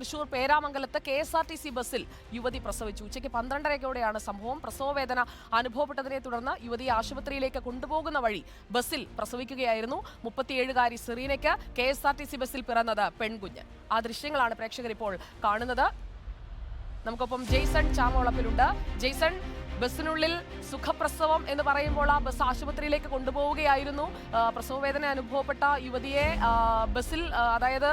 Thrissur പേരാമംഗലത്ത് K S R T C ബസ്സിൽ യുവതി പ്രസവിച്ചു. ഉച്ചയ്ക്ക് പന്ത്രണ്ടരയ്ക്കോടെയാണ് സംഭവം. പ്രസവവേദന അനുഭവപ്പെട്ടതിനെ തുടർന്ന് യുവതിയെ ആശുപത്രിയിലേക്ക് കൊണ്ടുപോകുന്ന വഴി ബസ്സിൽ പ്രസവിക്കുകയായിരുന്നു മുപ്പത്തിയേഴുകാരി സിറീനയ്ക്ക് K S R T C ബസ്സിൽ പിറന്നത് പെൺകുഞ്ഞ്. ആ ദൃശ്യങ്ങളാണ് പ്രേക്ഷകരിപ്പോൾ കാണുന്നത്. നമുക്കൊപ്പം ജെയ്സൺ ചാമോളപ്പിലുണ്ട് ജെയ്സൺ ബസ്സിനുള്ളിൽ സുഖപ്രസവം എന്ന് പറയുമ്പോൾ ആ ബസ് ആശുപത്രിയിലേക്ക് കൊണ്ടുപോവുകയായിരുന്നു. പ്രസവവേദന അനുഭവപ്പെട്ട യുവതിയെ ബസ്സിൽ അതായത്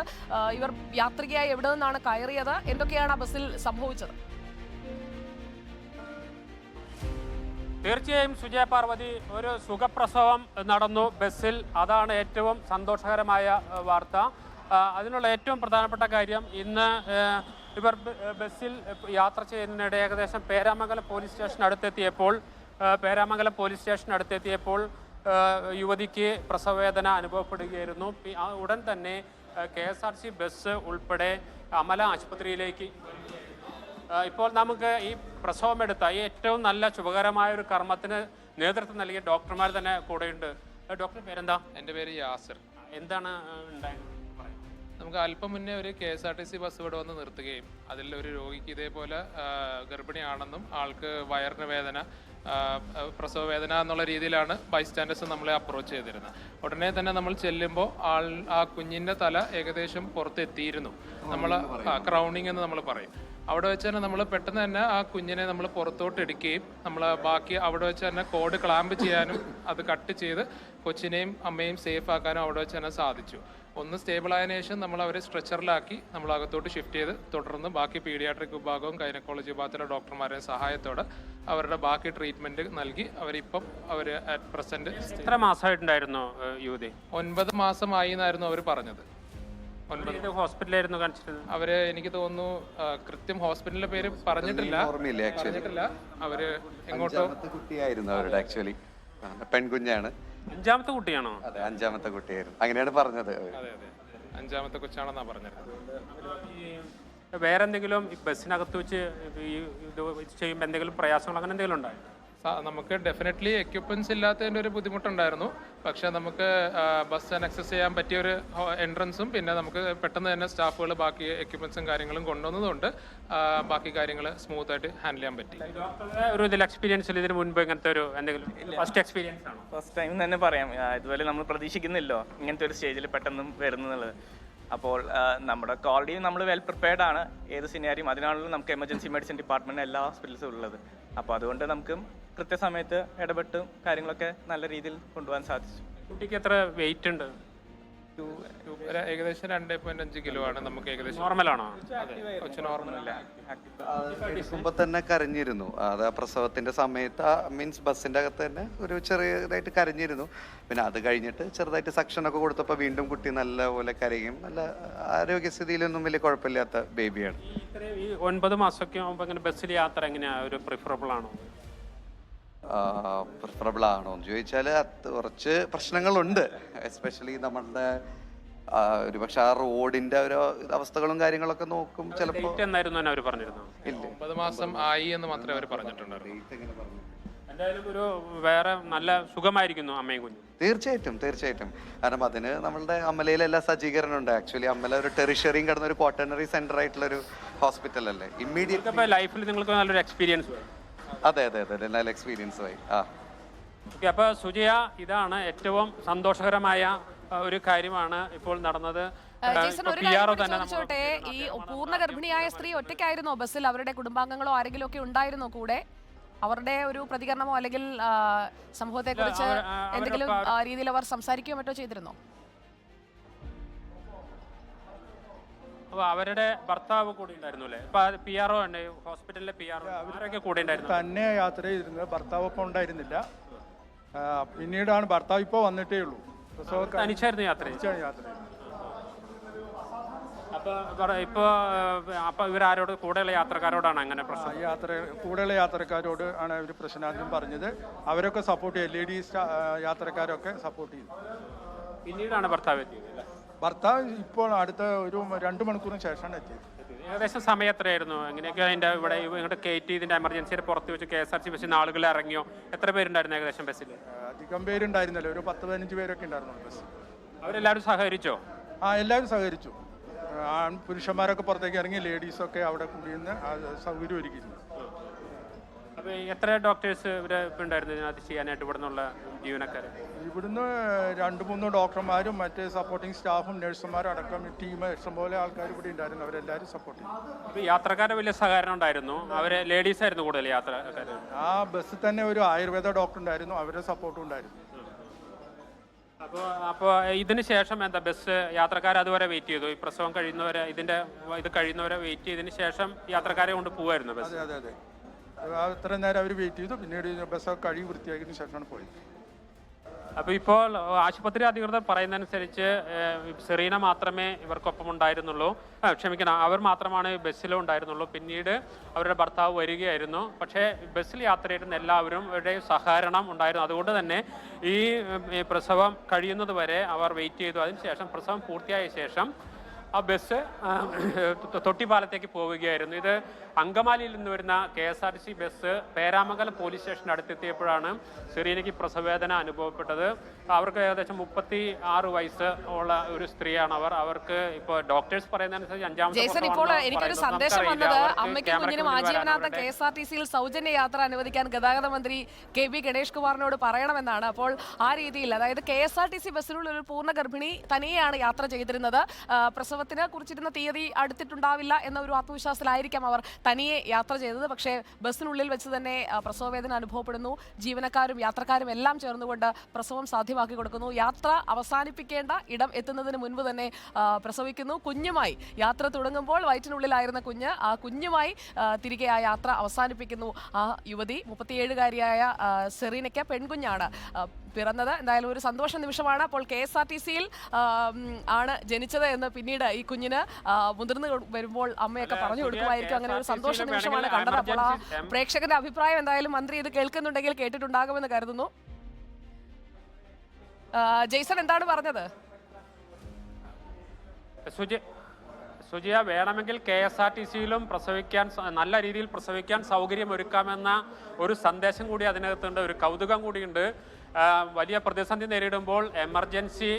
ഇവർ യാത്രികയായി എവിടെ നിന്നാണ് കയറിയത് എന്തൊക്കെയാണ് ആ ബസ്സിൽ സംഭവിച്ചത്? തീർച്ചയായും സുജയ പാർവതി ഒരു സുഖപ്രസവം നടന്നു ബസ്സിൽ. അതാണ് ഏറ്റവും സന്തോഷകരമായ വാർത്ത. അതിനുള്ള ഏറ്റവും പ്രധാനപ്പെട്ട കാര്യം ഇന്ന് ഇവർ ബസ്സിൽ യാത്ര ചെയ്യുന്നതിനിടെ ഏകദേശം പേരാമംഗലം പോലീസ് സ്റ്റേഷൻ അടുത്തെത്തിയപ്പോൾ പേരാമംഗലം പോലീസ് സ്റ്റേഷൻ അടുത്തെത്തിയപ്പോൾ യുവതിക്ക് പ്രസവവേദന അനുഭവപ്പെടുകയായിരുന്നു. ഉടൻ തന്നെ K S R C bus ഉൾപ്പെടെ അമല ആശുപത്രിയിലേക്ക് ഇപ്പോൾ നമുക്ക് ഈ പ്രസവമെടുത്ത ഈ ഏറ്റവും നല്ല ശുഭകരമായ ഒരു കർമ്മത്തിന് നേതൃത്വം നൽകിയ ഡോക്ടർമാർ തന്നെ കൂടെയുണ്ട്. ഡോക്ടർ പേരെന്താ? എന്റെ പേര് യാസിർ. എന്താണ് ഉണ്ടായത്. നമുക്ക് അല്പം മുന്നേ ഒരു K S R T C bus ഇവിടെ വന്ന് നിർത്തുകയും അതിൽ ഒരു രോഗിക്ക് ഇതേപോലെ ഗർഭിണിയാണെന്നും ആൾക്ക് വയറിന് വേദന പ്രസവ വേദന എന്നുള്ള രീതിയിലാണ് ബൈസ്റ്റാൻഡേഴ്സ് നമ്മളെ അപ്രോച്ച് ചെയ്തിരുന്നത്. ഉടനെ തന്നെ നമ്മൾ ചെല്ലുമ്പോൾ ആൾ ആ കുഞ്ഞിന്റെ തല ഏകദേശം പുറത്തെത്തിയിരുന്നു. നമ്മൾ ക്രൗണിങ് എന്ന് നമ്മൾ പറയും. അവിടെ വെച്ച് തന്നെ നമ്മൾ പെട്ടെന്ന് തന്നെ ആ കുഞ്ഞിനെ നമ്മൾ പുറത്തോട്ട് എടുക്കുകയും നമ്മൾ ബാക്കി അവിടെ വെച്ച് തന്നെ കോഡ് ക്ലാമ്പ് ചെയ്യാനും അത് കട്ട് ചെയ്ത് കൊച്ചിനെയും അമ്മയും സേഫ് ആക്കാനും അവിടെ വെച്ച് തന്നെ സാധിച്ചു. ഒന്ന് സ്റ്റേബിൾ ആയതിനു ശേഷം നമ്മൾ അവരെ സ്ട്രെച്ചറിലാക്കി നമ്മൾ അകത്തോട്ട് ഷിഫ്റ്റ് ചെയ്ത് തുടർന്ന് ബാക്കി പീഡിയാട്രിക് വിഭാഗവും ഗൈനക്കോളജി വിഭാഗത്തിലെ ഡോക്ടർമാരുടെ സഹായത്തോടെ അവരുടെ ബാക്കി ട്രീറ്റ്മെന്റ് നൽകി. അവരിപ്പം അവർ അറ്റ് പ്രസന്റ് എത്ര മാസമായിട്ടുണ്ടായിരുന്നു യുവതി? ഒൻപത് മാസമായി എന്നായിരുന്നു അവർ പറഞ്ഞത്. ഒൻപത് ഹോസ്പിറ്റലായിരുന്നു കാണിച്ചിരുന്നത്. അവർ എനിക്ക് തോന്നുന്നു ആ, കൃത്യം ഹോസ്പിറ്റലിന്റെ പേര് പറഞ്ഞിട്ടില്ല. ഓർമ്മയില്ല ആക്ച്വലി പറഞ്ഞിട്ടില്ല. അവർ എങ്ങോട്ടോ അഞ്ചാമത്തെ കുട്ടിയായിരുന്നു അവരുടെ ആക്ച്വലി പെൺകുഞ്ഞാണ്. അഞ്ചാമത്തെ കുട്ടിയാണോ? അതെ അഞ്ചാമത്തെ കുട്ടിയായിരുന്നു. അങ്ങനെയാണ് പറഞ്ഞത് അവർ. അതെ അതെ. അഞ്ചാമത്തെ കൊച്ചാണെന്നാ പറഞ്ഞത് ഈ വേറെ എന്തെങ്കിലും ഈ ബസ്സിനകത്ത് വെച്ച് ഈ ഇത് ചെയ്യുമ്പോൾ എന്തെങ്കിലും പ്രയാസങ്ങൾ അങ്ങനെ എന്തെങ്കിലും ഉണ്ടായോ? നമുക്ക് ഡെഫിനറ്റ്ലി എക്യുപ്മെന്റ്സ് ഇല്ലാത്തതിന്റെ ഒരു ബുദ്ധിമുട്ടുണ്ടായിരുന്നു. പക്ഷെ നമുക്ക് ബസ് ആക്സസ് ചെയ്യാൻ പറ്റിയ ഒരു എൻട്രൻസും പിന്നെ നമുക്ക് പെട്ടെന്ന് തന്നെ സ്റ്റാഫുകൾ ബാക്കി എക്യുപ്മെന്റ്സും കാര്യങ്ങളും കൊണ്ടുവന്നതുകൊണ്ട് ബാക്കി കാര്യങ്ങൾ സ്മൂത്ത് ആയിട്ട് ഹാൻഡിൽ ചെയ്യാൻ പറ്റി. ഒരു ഇതിൽ എക്സ്പീരിയൻസ് ഇതിന് മുൻപ് ഇങ്ങനത്തെ ഒരു എന്തെങ്കിലും ഫസ്റ്റ് എക്സ്പീരിയൻസ് ആണ്? ഫസ്റ്റ് ടൈം തന്നെ പറയാം. ഇതുപോലെ നമ്മൾ പ്രതീക്ഷിക്കുന്നില്ലോ ഇങ്ങനത്തെ ഒരു സ്റ്റേജിൽ പെട്ടെന്ന് വരുന്നുള്ളത് അപ്പോൾ നമ്മുടെ കോളേജിൽ നമ്മൾ വെൽ പ്രിപ്പയർഡ് ആണ്. ഏത് സിനാരിയും അതിനാണല്ലോ നമുക്ക് എമർജൻസി മെഡിസിൻ ഡിപ്പാർട്ട്മെന്റ് എല്ലാ ഹോസ്പിറ്റൽസും ഉള്ളത്. അപ്പോൾ അതുകൊണ്ട് നമുക്ക് കൃത്യസമയത്ത് ഇടപെട്ട് കാര്യങ്ങളൊക്കെ നല്ല രീതിയിൽ കൊണ്ടുപോകാൻ സാധിച്ചു. കുട്ടിക്ക് എത്ര വെയിറ്റ് ഉണ്ട്? ഏകദേശം രണ്ട് പോയിന്റ് അഞ്ച് കിലോ ആണ് നമുക്ക് ഏകദേശം. നോർമലാണോ കൊച്ചു നോർമൽ അല്ല. ആ, എടുക്കുമ്പോ തന്നെ കരഞ്ഞിരുന്നു. അത് ആ പ്രസവത്തിന്റെ സമയത്ത് മീൻസ് ബസ്സിന്റെ അകത്ത് തന്നെ ഒരു ചെറിയതായിട്ട് കരഞ്ഞിരുന്നു. പിന്നെ അത് കഴിഞ്ഞിട്ട് ചെറുതായിട്ട് സക്ഷൻ ഒക്കെ കൊടുത്തപ്പോൾ വീണ്ടും കുട്ടി നല്ലപോലെ കരയും. നല്ല ആരോഗ്യസ്ഥിതിയിലൊന്നും വലിയ കുഴപ്പമില്ലാത്ത ബേബിയാണ് ഒൻപത് മാസമൊക്കെ ആകുമ്പോൾ ഇങ്ങനെ ബസ്സിൽ യാത്ര എങ്ങനെയാ? ഒരു പ്രിഫറബിൾ ആണോ? പ്രിഫറബിൾ ആണോ എന്ന് ചോദിച്ചാൽ കുറച്ച് പ്രശ്നങ്ങളുണ്ട്. എസ്പെഷ്യലി നമ്മളുടെ ഒരു പക്ഷെ ആ റോഡിന്റെ ഒരു അവസ്ഥകളും കാര്യങ്ങളൊക്കെ നോക്കും ചിലപ്പോൾ എന്നായിരുന്നു അവർ ഒമ്പത് മാസം ആയി എന്ന് മാത്രമേ അവർ പറഞ്ഞിട്ടുണ്ടായിരുന്നു എന്തായാലും ഒരു വേറെ നല്ല സുഖമായിരിക്കുന്നു അമ്മയും കുഞ്ഞും. തീർച്ചയായിട്ടും തീർച്ചയായിട്ടും. കാരണം അതിന് നമ്മളുടെ അമ്മലയിൽ എല്ലാ സജ്ജീകരണം ഉണ്ട്. ആക്ച്വലി അമ്മല ഒരു ടെറിഷറിയും കടന്ന ഒരു ക്വാട്ടനറി സെന്റർ ആയിട്ടുള്ള ഒരു ഹോസ്പിറ്റൽ അല്ലേ ഇമ്മീഡിയറ്റ് ലൈഫിൽ നിങ്ങൾക്ക് നല്ലൊരു എക്സ്പീരിയൻസ് അതെ അതെ അതെ നല്ല എക്സ്പീരിയൻസ് ആയി. ആ. ഓക്കെ അപ്പോൾ സുജയ ഇതാണ് ഏറ്റവും സന്തോഷകരമായ ഒരു കാര്യമാണ് ഇപ്പോൾ നടന്നത്. ഏഹ്, ഒരു പി കാര്യം ആർ ഒ കൂടി തന്നെ ചോദിച്ചോട്ടെ? ഈ പൂർണ ഗർഭിണിയായ സ്ത്രീ ഒറ്റയ്ക്കായിരുന്നോ ബസ്സിൽ? അവരുടെ കുടുംബാംഗങ്ങളോ ആരെങ്കിലും ഒക്കെ ഉണ്ടായിരുന്നോ കൂടെ? അവരുടെ ഒരു പ്രതികരണമോ അല്ലെങ്കിൽ ആ, സംഭവത്തെക്കുറിച്ച് അവർ- ആ, അവരുടെ എന്തെങ്കിലും ആ, രീതിയിൽ അവർ സംസാരിക്കുകയോ മറ്റോ ചെയ്തിരുന്നോ? അപ്പോൾ അവരുടെ ഭർത്താവ് കൂടി ഉണ്ടായിരുന്നു അല്ലേ? ഇപ്പൊ പി ആർ ഒ ഉണ്ട് ഹോസ്പിറ്റലിലെ പി ആർ ഒ അവരൊക്കെ കൂടെ ഉണ്ടായിരുന്നു? തന്നെ യാത്ര ചെയ്തിരുന്നത് ഭർത്താവ് ഒപ്പം ഉണ്ടായിരുന്നില്ല. ആ, പിന്നീടാണ് ഭർത്താവ് ഇപ്പോൾ വന്നിട്ടേ ഉള്ളൂ. പ്രസവ തനിച്ചായിരുന്നു യാത്ര ചെയ്തത്. കഴിച്ചാണ് യാത്ര ചെയ്തത്. അപ്പൊ പറ- ഇപ്പൊ ഏഹ്, അപ്പൊ ഇവരാരോട് കൂടെയുള്ള യാത്രക്കാരോടാണ് അങ്ങനെ ആ, പ്രശ്നം? യാത്ര കൂടെയുള്ള യാത്രക്കാരോട് ആണ് അവർ പ്രശ്നാദ്യം പറഞ്ഞത്. അവരൊക്കെ സപ്പോർട്ട് ചെയ്യും ലേഡീസ് യാത്രക്കാരൊക്കെ സപ്പോർട്ട് ചെയ്തു. പിന്നീടാണ് ഭർത്താവ് എത്തിയത് അല്ലേ? ഭർത്താവ് ഇപ്പോൾ അടുത്ത ഒരു രണ്ട് മണിക്കൂറിന് ശേഷമാണ് എത്തിയത്. ഏകദേശം സമയം എത്രയായിരുന്നു? എങ്ങനെയൊക്കെ അതിന്റെ ഇവിടെ ഇങ്ങോട്ട് കയറ്റി ഇതിന്റെ എമർജൻസിയുടെ പുറത്ത് വെച്ച് കെ എസ് ആർ ടി ബസ്സിൽ ആളുകൾ ഇറങ്ങിയോ? എത്ര പേരുണ്ടായിരുന്നു ഏകദേശം ബസ്സിൽ? അധികം പേരുണ്ടായിരുന്നല്ലോ. ഒരു പത്ത് പതിനഞ്ച് പേരൊക്കെ ഉണ്ടായിരുന്നു ബസ്. അവരെല്ലാവരും സഹകരിച്ചോ? ആ എല്ലാവരും സഹകരിച്ചു. ആ, ആൺ പുരുഷന്മാരൊക്കെ പുറത്തേക്ക് ഇറങ്ങി ലേഡീസൊക്കെ അവിടെ കൂടിയിരുന്ന് നിന്ന് സൗകര്യം ഒരുക്കിയിരുന്നു. അപ്പോൾ എത്ര ഡോക്ടേഴ്സ് ഇവിടെ ഉണ്ടായിരുന്നു ഇതിനകത്ത് ചെയ്യാനായിട്ട് ഇവിടെ നിന്നുള്ള ജീവനക്കാർ ഇവിടുന്ന് രണ്ട് മൂന്ന് ഡോക്ടർമാരും മറ്റ് സപ്പോർട്ടിംഗ് സ്റ്റാഫും നഴ്സുമാരും അടക്കം ടീം ഇഷ്ടംപോലെ ആൾക്കാർ ഇവിടെ ഉണ്ടായിരുന്നു. അവരെല്ലാവരും സപ്പോർട്ട് ചെയ്തു. യാത്രക്കാരെ വലിയ സഹകരണം ഉണ്ടായിരുന്നു. അവർ ലേഡീസ് ആയിരുന്നു കൂടുതൽ യാത്രക്കാർ ആ ബസ്സിൽ തന്നെ ഒരു ആയുർവേദ ഡോക്ടർ ഉണ്ടായിരുന്നു. അവരുടെ സപ്പോർട്ടും ഉണ്ടായിരുന്നു. അപ്പോൾ അപ്പോൾ ഇതിന് ശേഷം എന്താ ബസ് യാത്രക്കാർ അതുവരെ വെയിറ്റ് ചെയ്തു? ഈ പ്രസവം കഴിയുന്നവരെ ഇതിന്റെ ഇത് കഴിയുന്നവരെ വെയിറ്റ് ചെയ്തതിന് ശേഷം യാത്രക്കാരെ കൊണ്ട് പോവായിരുന്നു ബസ് അതെ അതെ അതെ. അത്രയും നേരം അവർ വെയിറ്റ് ചെയ്തു. പിന്നീട് ബസ് കഴുകി വൃത്തിയാക്കിയതിന് ശേഷമാണ് പോയത്. അപ്പോൾ ഇപ്പോൾ ആശുപത്രി അധികൃതർ പറയുന്നതനുസരിച്ച് സെറീന മാത്രമേ ഇവർക്കൊപ്പം ഉണ്ടായിരുന്നുള്ളൂ. ക്ഷമിക്കണം അവർ മാത്രമാണ് ബസ്സിലും ഉണ്ടായിരുന്നുള്ളൂ. പിന്നീട് അവരുടെ ഭർത്താവ് വരികയായിരുന്നു. പക്ഷേ ബസ്സിൽ യാത്ര ചെയ്യുന്ന എല്ലാവരും അവരുടെ സഹകരണം ഉണ്ടായിരുന്നു. അതുകൊണ്ട് തന്നെ ഈ പ്രസവം കഴിയുന്നത് വരെ അവർ വെയിറ്റ് ചെയ്തു. അതിനുശേഷം പ്രസവം പൂർത്തിയായ ശേഷം ആ ബസ് തൊട്ടിപ്പാലത്തേക്ക് പോവുകയായിരുന്നു. ഇത് അങ്കമാലിയിൽ നിന്ന് വരുന്ന K S R T C bus Peramangalam police station അടുത്തെത്തിയപ്പോഴാണ് സിറീനയ്ക്ക് പ്രസവേദന അനുഭവപ്പെട്ടത്. അവർക്ക് ഏകദേശം മുപ്പത്തി ആറ് വയസ്സ് ഉള്ള ഒരു സ്ത്രീയാണ് അവർ. അവർക്ക് ഇപ്പോൾ ഡോക്ടേഴ്സ് പറയുന്നതനുസരിച്ച് അഞ്ചാമത്തെ ഇപ്പോൾ എനിക്കൊരു സന്ദേശം. വന്നത് അമ്മയ്ക്കും കുഞ്ഞിനും അവരുടെ കെ എസ് ആർ ടി സിയിൽ സൗജന്യ യാത്ര അനുവദിക്കാൻ ഗതാഗത മന്ത്രി കെ വി ഗണേഷ് കുമാറിനോട് പറയണമെന്നാണ്. അപ്പോൾ ആ രീതിയിൽ അതായത് K S R T C ബസ്സിലുള്ള ഒരു പൂർണ ഗർഭിണി തനിയെയാണ് യാത്ര ചെയ്തിരുന്നത്. ആ, പ്രസവത്തിന് കുറിച്ചിരുന്ന തീയതി അടുത്തിട്ടുണ്ടാവില്ല എന്ന ഒരു ആത്മവിശ്വാസത്തിലായിരിക്കാം അവർ. തനിയെ യാത്ര ചെയ്തത്. പക്ഷേ ബസ്സിനുള്ളിൽ വെച്ച് തന്നെ പ്രസവവേദന അനുഭവപ്പെടുന്നു. ജീവനക്കാരും യാത്രക്കാരും എല്ലാം ചേർന്നുകൊണ്ട് പ്രസവം സാധ്യമാക്കി കൊടുക്കുന്നു. യാത്ര അവസാനിപ്പിക്കേണ്ട ഇടം എത്തുന്നതിന് മുൻപ് തന്നെ പ്രസവിക്കുന്നു. കുഞ്ഞുമായി യാത്ര തുടങ്ങുമ്പോൾ വയറ്റിനുള്ളിലായിരുന്ന കുഞ്ഞ് ആ കുഞ്ഞുമായി തിരികെ ആ യാത്ര അവസാനിപ്പിക്കുന്നു. ആ യുവതി മുപ്പത്തിയേഴുകാരിയായ സെറീനയ്ക്ക് പെൺകുഞ്ഞാണ്. പിറന്നത്. എന്തായാലും ഒരു സന്തോഷ നിമിഷമാണ്. അപ്പോൾ കെ എസ് ആർ ടി സിയിൽ ആണ് ജനിച്ചത് എന്ന് പിന്നീട് ഈ കുഞ്ഞിന് മുതിർന്നു വരുമ്പോൾ അമ്മയൊക്കെ പറഞ്ഞു കൊടുക്കുമായിരിക്കും. അങ്ങനെ ഒരു സന്തോഷ നിമിഷമാണ് കണ്ടത്. അപ്പോൾ ആ പ്രേക്ഷകന്റെ അഭിപ്രായം എന്തായാലും മന്ത്രി ഇത് കേൾക്കുന്നുണ്ടെങ്കിൽ കേട്ടിട്ടുണ്ടാകുമെന്ന് കരുതുന്നു. ജെയ്സൺ എന്താണ് പറഞ്ഞത്? സുജി സുജിയ വേണമെങ്കിൽ കെ എസ് ആർ ടി സിയിലും പ്രസവിക്കാൻ നല്ല രീതിയിൽ പ്രസവിക്കാൻ സൗകര്യം ഒരുക്കാമെന്ന ഒരു സന്ദേശം കൂടി അതിനകത്തുണ്ട്. ഒരു കൗതുകം കൂടിയുണ്ട്. വലിയ പ്രതിസന്ധി നേരിടുമ്പോൾ എമർജൻസി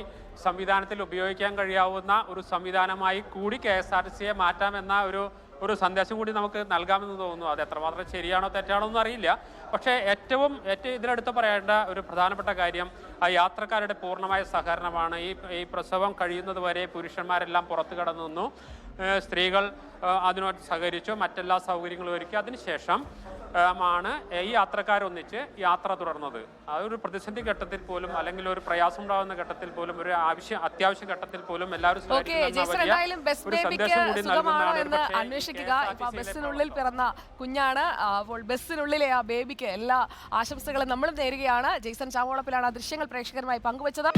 സംവിധാനത്തിൽ ഉപയോഗിക്കാൻ കഴിയാവുന്ന ഒരു സംവിധാനമായി കൂടി കെ എസ് ആർ ടി സിയെ മാറ്റാമെന്ന ഒരു ഒരു സന്ദേശം കൂടി നമുക്ക് നൽകാമെന്ന് തോന്നുന്നു. അത് എത്രമാത്രം ശരിയാണോ തെറ്റാണോ എന്ന് അറിയില്ല. പക്ഷേ ഏറ്റവും ഏറ്റവും ഇതിനടുത്ത് പറയേണ്ട ഒരു പ്രധാനപ്പെട്ട കാര്യം ആ യാത്രക്കാരുടെ പൂർണമായ സഹകരണമാണ്. ഈ ഈ പ്രസവം കഴിയുന്നത് വരെ പുരുഷന്മാരെല്ലാം പുറത്തു കടന്നു സ്ത്രീകൾ അതിനോട് സഹകരിച്ചു മറ്റെല്ലാ സൗകര്യങ്ങളും ഒരുക്കി. അതിനുശേഷം ആണ് ഈ യാത്രക്കാരൊന്നിച്ച് യാത്ര തുടർന്നത്. അതൊരു ഒരു പ്രതിസന്ധി ഘട്ടത്തിൽ പോലും അല്ലെങ്കിൽ ഒരു പ്രയാസം ഉണ്ടാകുന്ന ഘട്ടത്തിൽ പോലും ഒരു ആവശ്യം അത്യാവശ്യ ഘട്ടത്തിൽ പോലും എല്ലാവരും അന്വേഷിക്കുക. ബസ്സിനുള്ളിൽ പിറന്ന കുഞ്ഞാണ്. അപ്പോൾ ബസ്സിനുള്ളിലെ ആ ബേബിക്ക് എല്ലാ ആശംസകളും നമ്മളും നേരുകയാണ്. ജെയ്സൺ ചാവോളപ്പിലാണ് ആ ദൃശ്യങ്ങൾ പ്രേക്ഷകരുമായി പങ്കുവച്ചത്.